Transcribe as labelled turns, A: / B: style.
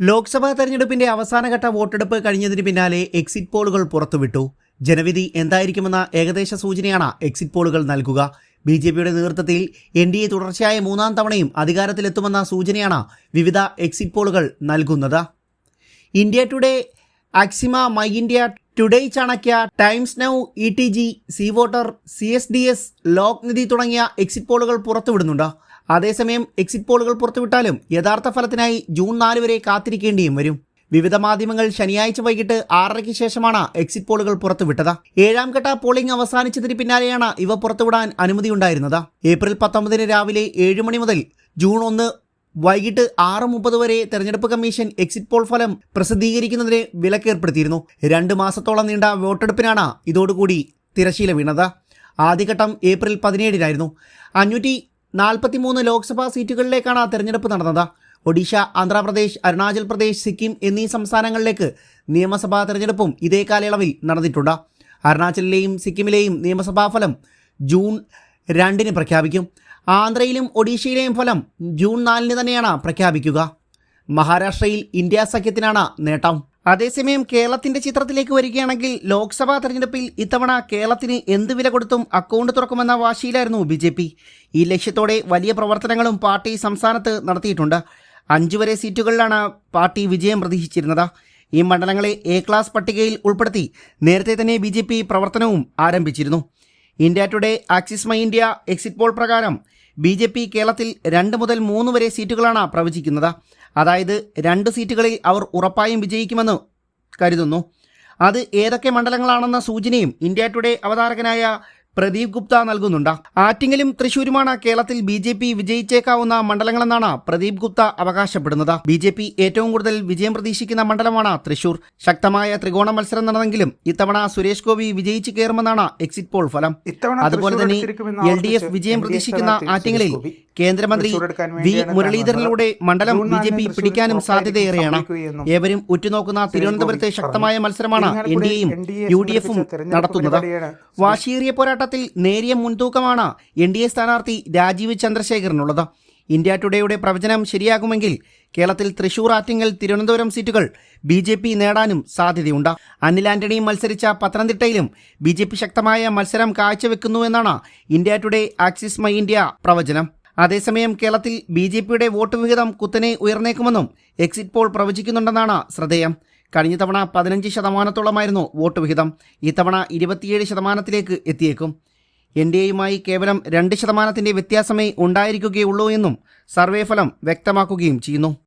A: ലോക്സഭാ തെരഞ്ഞെടുപ്പിന്റെ അവസാനഘട്ട വോട്ടെടുപ്പ് കഴിഞ്ഞതിന് പിന്നാലെ എക്സിറ്റ് പോളുകൾ പുറത്തുവിട്ടു. ജനവിധി എന്തായിരിക്കുമെന്ന ഏകദേശ സൂചനയാണ് എക്സിറ്റ് പോളുകൾ നൽകുക. ബി ജെ പിയുടെ നേതൃത്വത്തിൽ എൻ ഡി എ തുടർച്ചയായ മൂന്നാം തവണയും അധികാരത്തിലെത്തുമെന്ന സൂചനയാണ് വിവിധ എക്സിറ്റ് പോളുകൾ നൽകുന്നത്. India Today Axis My India Today Chanakya Times Now E T G C voter C S D S Lokniti തുടങ്ങിയ എക്സിറ്റ് പോളുകൾ പുറത്തുവിടുന്നുണ്ട്. അതേസമയം എക്സിറ്റ് പോളുകൾ പുറത്തുവിട്ടാലും യഥാർത്ഥ ഫലത്തിനായി ജൂൺ നാല് വരെ കാത്തിരിക്കേണ്ടിയും വരും. വിവിധ മാധ്യമങ്ങൾ ശനിയാഴ്ച വൈകിട്ട് ആറരയ്ക്ക് ശേഷമാണ് എക്സിറ്റ് പോളുകൾ പുറത്തുവിട്ടത്. ഏഴാം ഘട്ട പോളിംഗ് അവസാനിച്ചതിന് പിന്നാലെയാണ് ഇവ പുറത്തുവിടാൻ അനുമതിയുണ്ടായിരുന്നത്. ഏപ്രിൽ പത്തൊമ്പതിന് രാവിലെ ഏഴ് മണി മുതൽ ജൂൺ ഒന്ന് വൈകിട്ട് ആറ് മുപ്പത് വരെ തെരഞ്ഞെടുപ്പ് കമ്മീഷൻ എക്സിറ്റ് പോൾ ഫലം പ്രസിദ്ധീകരിക്കുന്നതിന് വിലക്കേർപ്പെടുത്തിയിരുന്നു. രണ്ട് മാസത്തോളം നീണ്ട വോട്ടെടുപ്പിനാണ് ഇതോടുകൂടി തിരശീല വീണത്. ആദ്യഘട്ടം ഏപ്രിൽ പതിനേഴിനായിരുന്നു. അഞ്ഞൂറ്റി നാൽപ്പത്തിമൂന്ന് ലോക്സഭാ സീറ്റുകളിലേക്കാണ് തെരഞ്ഞെടുപ്പ് നടന്നത്. ഒഡീഷ ആന്ധ്രാപ്രദേശ് അരുണാചൽ പ്രദേശ് സിക്കിം എന്നീ സംസ്ഥാനങ്ങളിലേക്ക് നിയമസഭാ തെരഞ്ഞെടുപ്പും ഇതേ കാലയളവിൽ നടന്നിട്ടുണ്ട്. അരുണാചലിലെയും സിക്കിമിലെയും നിയമസഭാ ഫലം ജൂൺ രണ്ടിന് പ്രഖ്യാപിക്കും. ആന്ധ്രയിലും ഒഡീഷയിലെയും ഫലം ജൂൺ നാലിന് തന്നെയാണ് പ്രഖ്യാപിക്കുക. മഹാരാഷ്ട്രയിൽ ഇന്ത്യ സഖ്യത്തിനാണ് നേട്ടം. അതേസമയം കേരളത്തിന്റെ ചിത്രത്തിലേക്ക് വരികയാണെങ്കിൽ ലോക്സഭാ തെരഞ്ഞെടുപ്പിൽ ഇത്തവണ കേരളത്തിന് എന്ത് വില കൊടുത്തും അക്കൗണ്ട് തുറക്കുമെന്ന വാശിയിലായിരുന്നു ബി ജെ പി. ഈ ലക്ഷ്യത്തോടെ വലിയ പ്രവർത്തനങ്ങളും പാർട്ടി സംസ്ഥാനത്ത് നടത്തിയിട്ടുണ്ട്. അഞ്ചു വരെ സീറ്റുകളിലാണ് പാർട്ടി വിജയം പ്രതീക്ഷിച്ചിരുന്നത്. ഈ മണ്ഡലങ്ങളെ എ ക്ലാസ് പട്ടികയിൽ ഉൾപ്പെടുത്തി നേരത്തെ തന്നെ ബി ജെ പി പ്രവർത്തനവും ആരംഭിച്ചിരുന്നു. India Today Axis My India exit poll പ്രകാരം ബി ജെ പി കേരളത്തിൽ രണ്ട് മുതൽ മൂന്ന് വരെ സീറ്റുകളാണ് പ്രവചിക്കുന്നത്. അതായത് രണ്ട് സീറ്റുകളിൽ അവർ ഉറപ്പായും വിജയിക്കുമെന്ന് കരുതുന്നു. അത് ഏതൊക്കെ മണ്ഡലങ്ങളാണെന്ന സൂചനയും ഇന്ത്യ ടുഡേ അവതാരകനായ പ്രദീപ് ഗുപ്ത നൽകുന്നുണ്ട്. ആറ്റിങ്ങലും തൃശൂരുമാണ് കേരളത്തിൽ ബി ജെ പി വിജയിച്ചേക്കാവുന്ന മണ്ഡലങ്ങളെന്നാണ് പ്രദീപ് ഗുപ്ത അവകാശപ്പെടുന്നത്. ബി ജെ പി ഏറ്റവും കൂടുതൽ വിജയം പ്രതീക്ഷിക്കുന്ന മണ്ഡലമാണ് തൃശൂർ. ശക്തമായ ത്രികോണ മത്സരം നടന്നെങ്കിലും ഇത്തവണ സുരേഷ് ഗോപി വിജയിച്ചു കയറുമെന്നാണ് എക്സിറ്റ് പോൾ ഫലം. അതുപോലെ തന്നെ എൽ ഡി എഫ് വിജയം പ്രതീക്ഷിക്കുന്ന ആറ്റിങ്ങലിൽ കേന്ദ്രമന്ത്രി വി മുരളീധരനിലൂടെ മണ്ഡലം ബി ജെ പി പിടിക്കാനും സാധ്യതയേറെയാണ്. ഏവരും ഉറ്റുനോക്കുന്ന തിരുവനന്തപുരത്തെ ശക്തമായ മത്സരമാണ് എൻ ഡി എയും യു ഡി എഫും നടത്തുന്നത്.
B: വാശിയേറിയ
A: വാശിയേറിയ പോരാട്ടത്തിൽ നേരിയ മുൻതൂക്കമാണ് എൻ ഡി എ സ്ഥാനാർത്ഥി രാജീവ് ചന്ദ്രശേഖരനുള്ളത്. ഇന്ത്യ ടുഡേയുടെ പ്രവചനം ശരിയാകുമെങ്കിൽ കേരളത്തിൽ തൃശൂർ ആറ്റിങ്ങൽ തിരുവനന്തപുരം സീറ്റുകൾ ബി ജെ പി നേടാനും സാധ്യതയുണ്ട്. അനിൽ ആന്റണിയും മത്സരിച്ച പത്തനംതിട്ടയിലും ബി ജെ പി ശക്തമായ മത്സരം കാഴ്ചവെക്കുന്നുവെന്നാണ് India Today Axis My India പ്രവചനം. അതേസമയം കേരളത്തിൽ ബി ജെ പിയുടെ വോട്ട് വിഹിതം കുത്തനെ ഉയർന്നേക്കുമെന്നും എക്സിറ്റ് പോൾ പ്രവചിക്കുന്നുണ്ടെന്നാണ് ശ്രദ്ധേയം. കഴിഞ്ഞ തവണ പതിനഞ്ച് ശതമാനത്തോളമായിരുന്നു വോട്ട് വിഹിതം. ഇത്തവണ ഇരുപത്തിയേഴ് ശതമാനത്തിലേക്ക് എത്തിയേക്കും. എൻ ഡി എയുമായി കേവലം രണ്ട് ശതമാനത്തിന്റെ വ്യത്യാസമേ ഉണ്ടായിരിക്കുകയുള്ളൂ എന്നും സർവേ ഫലം വ്യക്തമാക്കുകയും ചെയ്യുന്നു.